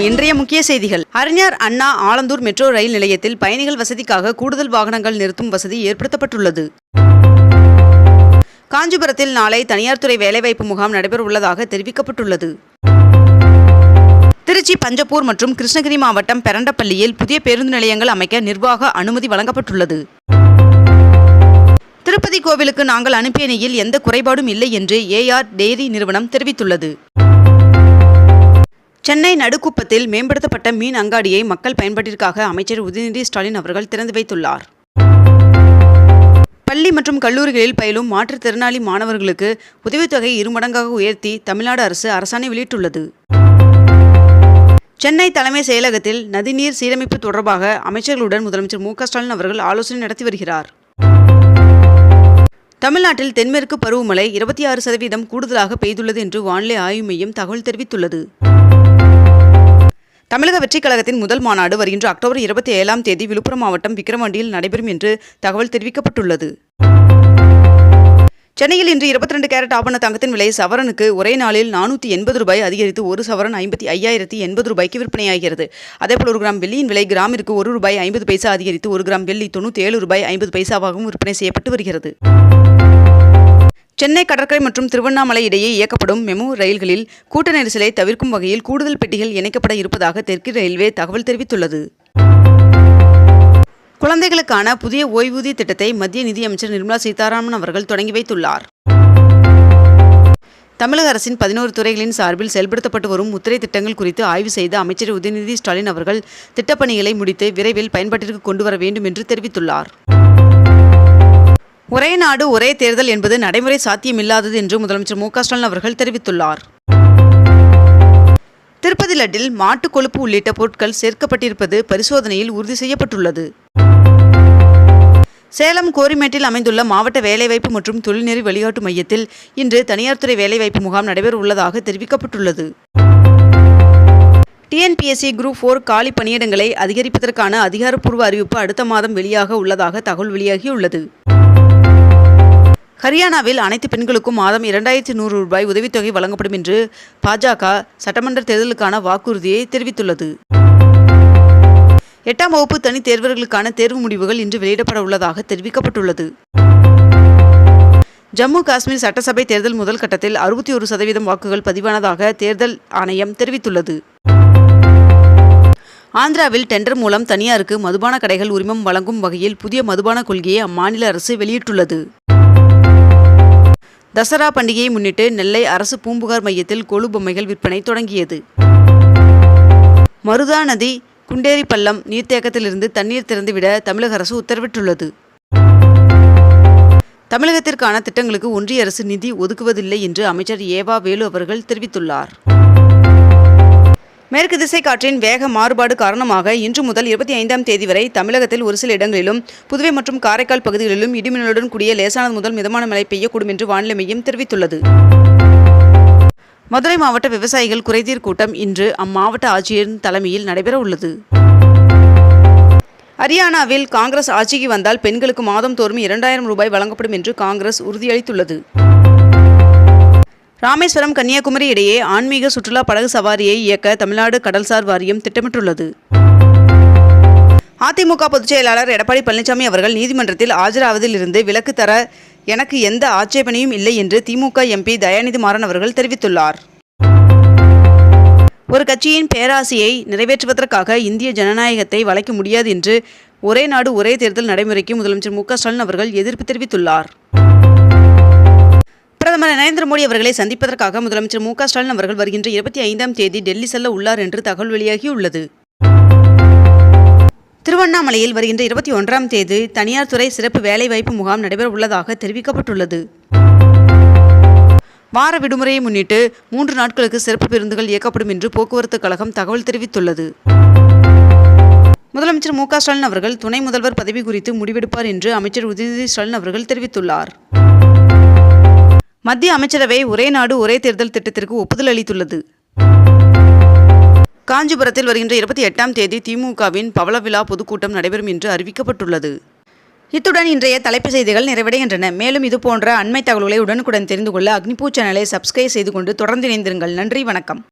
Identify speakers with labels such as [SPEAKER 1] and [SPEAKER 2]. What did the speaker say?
[SPEAKER 1] வணக்கம் இன்றைய முக்கிய செய்திகள் அறிஞர் அண்ணா ஆலந்தூர் மெட்ரோ ரயில் நிலையத்தில் பயணிகள் வசதிக்காக கூடுதல் வாகனங்கள் நிறுத்தும் வசதி ஏற்படுத்தப்பட்டுள்ளது காஞ்சிபுரத்தில் நாளை தனியார் துறை வேலைவாய்ப்பு முகாம் நடைபெறவுள்ளதாக தெரிவிக்கப்பட்டுள்ளது திருச்சி பஞ்சப்பூர் மற்றும் கிருஷ்ணகிரி மாவட்டம் பெரண்டப்பள்ளியில் புதிய பேருந்து நிலையங்கள் அமைக்க நிர்வாக அனுமதி வழங்கப்பட்டுள்ளது திருப்பதி கோவிலுக்கு நாங்கள் அனுப்பிய நிலையில் எந்த குறைபாடும் இல்லை என்று ஏஆர் டெய்ரி நிறுவனம் தெரிவித்துள்ளது சென்னை நடுக்குப்பத்தில் மேம்படுத்தப்பட்ட மீன் அங்காடியை மக்கள் பயன்பாட்டிற்காக அமைச்சர் உதயநிதி ஸ்டாலின் அவர்கள் திறந்து வைத்துள்ளார் பள்ளி மற்றும் கல்லூரிகளில் பயிலும் மாற்றுத்திறனாளி மாணவர்களுக்கு உதவித்தொகை இருமடங்காக உயர்த்தி தமிழ்நாடு அரசு அரசாணை வெளியிட்டுள்ளது சென்னை தலைமை செயலகத்தில் நதிநீர் சீரமைப்பு தொடர்பாக அமைச்சர்களுடன் முதலமைச்சர் மு ஸ்டாலின் அவர்கள் ஆலோசனை நடத்தி வருகிறார் தமிழ்நாட்டில் தென்மேற்கு பருவமழை இருபத்தி ஆறு சதவீதம் கூடுதலாக பெய்துள்ளது என்று வானிலை ஆய்வு மையம் தகவல் தெரிவித்துள்ளது தமிழக வெற்றிக் கழகத்தின் முதல் மாநாடு வருகின்ற அக்டோபர் இருபத்தி ஏழாம் தேதி விழுப்புரம் மாவட்டம் விக்கிரவாண்டியில் நடைபெறும் என்று தகவல் தெரிவிக்கப்பட்டுள்ளது சென்னையில் இன்று இருபத்தி ரெண்டு கேரட் ஆபண தங்கத்தின் விலை சவரனுக்கு ஒரே நாளில் நானூற்றி எண்பது ரூபாய் அதிகரித்து ஒரு சவரன் ஐம்பத்தி ஐயாயிரத்தி எண்பது ரூபாய்க்கு விற்பனையாகிறது அதேபோல் ஒரு கிராம் வெள்ளியின் விலை கிராமிற்கு ஒரு ரூபாய் ஐம்பது பைசா அதிகரித்து ஒரு கிராம் வெள்ளி தொண்ணூற்றி ஏழு ரூபாய் ஐம்பது பைசாவாகவும் விற்பனை செய்யப்பட்டு வருகிறது சென்னை கடற்கரை மற்றும் திருவண்ணாமலை இடையே இயக்கப்படும் மெமு ரயில்களில் கூட்ட நெரிசலை தவிர்க்கும் வகையில் கூடுதல் பெட்டிகள் இணைக்கப்பட இருப்பதாக தெற்கு ரயில்வே தகவல் தெரிவித்துள்ளது குழந்தைகளுக்கான புதிய ஓய்வூதிய திட்டத்தை மத்திய நிதியமைச்சர் நிர்மலா சீதாராமன் அவர்கள் தொடங்கி வைத்துள்ளார் தமிழக அரசின் பதினோரு துறைகளின் சார்பில் செயல்படுத்தப்பட்டு வரும் முத்திரை திட்டங்கள் குறித்து ஆய்வு செய்த அமைச்சர் உதயநிதி ஸ்டாலின் அவர்கள் திட்டப்பணிகளை முடித்து விரைவில் பயன்பாட்டிற்கு கொண்டு வர வேண்டும் என்று தெரிவித்துள்ளார் ஒரே நாடு ஒரே தேர்தல் என்பது நடைமுறை சாத்தியமில்லாதது என்று முதலமைச்சர் மு ஸ்டாலின் அவர்கள் தெரிவித்துள்ளார் திருப்பதி லட்டில் மாட்டுக் கொழுப்பு உள்ளிட்ட பொருட்கள் சேர்க்கப்பட்டிருப்பது பரிசோதனையில் உறுதி செய்யப்பட்டுள்ளது சேலம் கோரிமேட்டில் அமைந்துள்ள மாவட்ட வேலைவாய்ப்பு மற்றும் தொழில்நெறி வழிகாட்டு மையத்தில் இன்று தனியார் துறை வேலைவாய்ப்பு முகாம் நடைபெற உள்ளதாக தெரிவிக்கப்பட்டுள்ளது டிஎன்பிஎஸ்சி குரூப் ஃபோர் காலி பணியிடங்களை அதிகரிப்பதற்கான அதிகாரப்பூர்வ அறிவிப்பு அடுத்த மாதம் வெளியாக உள்ளதாக தகவல் வெளியாகியுள்ளது ஹரியானாவில் அனைத்து பெண்களுக்கும் மாதம் இரண்டாயிரத்தி நூறு ரூபாய் உதவித்தொகை வழங்கப்படும் என்று பாஜக சட்டமன்ற தேர்தலுக்கான வாக்குறுதியை தெரிவித்துள்ளது எட்டாம் வகுப்பு தனி தேர்வர்களுக்கான தேர்வு முடிவுகள் இன்று வெளியிடப்பட உள்ளதாக தெரிவிக்கப்பட்டுள்ளது ஜம்மு காஷ்மீர் சட்டசபை தேர்தல் முதல் கட்டத்தில் அறுபத்தி ஒரு சதவீதம் வாக்குகள் பதிவானதாக தேர்தல் ஆணையம் தெரிவித்துள்ளது ஆந்திராவில் டெண்டர் மூலம் தனியாருக்கு மதுபான கடைகள் உரிமம் வழங்கும் வகையில் புதிய மதுபான கொள்கையை அம்மாநில அரசு வெளியிட்டுள்ளது தசரா பண்டிகையை முன்னிட்டு நெல்லை அரசு பூம்புகார் மையத்தில் கொழு பொம்மைகள் விற்பனை தொடங்கியது மருதா நதி குண்டேரி பள்ளம் நீர்த்தேக்கத்திலிருந்து தண்ணீர் திறந்துவிட தமிழக அரசு உத்தரவிட்டுள்ளது தமிழகத்திற்கான திட்டங்களுக்கு ஒன்றிய அரசு நிதி ஒதுக்குவதில்லை என்று அமைச்சர் ஏவா வேலு அவர்கள் தெரிவித்துள்ளார் மேற்கு திசை காற்றின் வேக மாறுபாடு காரணமாக இன்று முதல் இருபத்தி ஐந்தாம் தேதி வரை தமிழகத்தில் ஒரு சில இடங்களிலும் புதுவை மற்றும் காரைக்கால் பகுதிகளிலும் இடிமின்னலுடன் கூடிய லேசானது முதல் மிதமான மழை பெய்யக்கூடும் என்று வானிலை மையம் தெரிவித்துள்ளது மதுரை மாவட்ட விவசாயிகள் குறைதீர் கூட்டம் இன்று அம்மாவட்ட ஆட்சியரின் தலைமையில் நடைபெற உள்ளது ஹரியானாவில் காங்கிரஸ் ஆட்சிக்கு வந்தால் பெண்களுக்கு மாதம் தோறும் இரண்டாயிரம் ரூபாய் வழங்கப்படும் என்று காங்கிரஸ் உறுதியளித்துள்ளது ராமேஸ்வரம் கன்னியாகுமரி இடையே ஆன்மீக சுற்றுலா படகு சவாரியை இயக்க தமிழ்நாடு கடல்சார் வாரியம் திட்டமிட்டுள்ளது அதிமுக பொதுச்செயலாளர் எடப்பாடி பழனிசாமி அவர்கள் நீதிமன்றத்தில் ஆஜராவதில் இருந்து விலக்கு தர எனக்கு எந்த ஆட்சேபனையும் இல்லை என்று திமுக எம்பி தயாநிதி மாறன் அவர்கள் தெரிவித்துள்ளார் ஒரு கட்சியின் பேராசையை நிறைவேற்றுவதற்காக இந்திய ஜனநாயகத்தை வளைக்க முடியாது என்று ஒரே நாடு ஒரே தேர்தல் நடைமுறைக்கு முதலமைச்சர் மு ஸ்டாலின் அவர்கள் எதிர்ப்பு தெரிவித்துள்ளார் பிரதமர் நரேந்திர மோடி அவர்களை சந்திப்பதற்காக முதலமைச்சர் மு ஸ்டாலின் அவர்கள் வருகின்ற இருபத்தி ஐந்தாம் தேதி டெல்லி செல்ல உள்ளார் என்று தகவல் வெளியாகியுள்ளது திருவண்ணாமலையில் வருகின்ற இருபத்தி ஒன்றாம் தேதி தனியார் துறை சிறப்பு வேலைவாய்ப்பு முகாம் நடைபெற உள்ளதாக தெரிவிக்கப்பட்டுள்ளது வார விடுமுறையை முன்னிட்டு மூன்று நாட்களுக்கு சிறப்பு பேருந்துகள் இயக்கப்படும் என்று போக்குவரத்து கழகம் தகவல் தெரிவித்துள்ளது முதலமைச்சர் மு ஸ்டாலின் அவர்கள் துணை முதல்வர் பதவி குறித்து முடிவெடுப்பார் என்று அமைச்சர் உதயநிதி ஸ்டாலின் அவர்கள் தெரிவித்துள்ளார் மத்திய அமைச்சரவை ஒரே நாடு ஒரே தேர்தல் திட்டத்திற்கு ஒப்புதல் அளித்துள்ளது காஞ்சிபுரத்தில் வருகின்ற இருபத்தி எட்டாம் தேதி திமுகவின் பவள விழா பொதுக்கூட்டம் நடைபெறும் என்று அறிவிக்கப்பட்டுள்ளது இத்துடன் இன்றைய தலைப்பு செய்திகள் நிறைவடைகின்றன மேலும் இதுபோன்ற அண்மை தகவல்களை உடனுக்குடன் தெரிந்து கொள்ள அக்னிபூ சேனலை சப்ஸ்கிரைப் செய்து கொண்டு தொடர்ந்து இணைந்திருங்கள் நன்றி வணக்கம்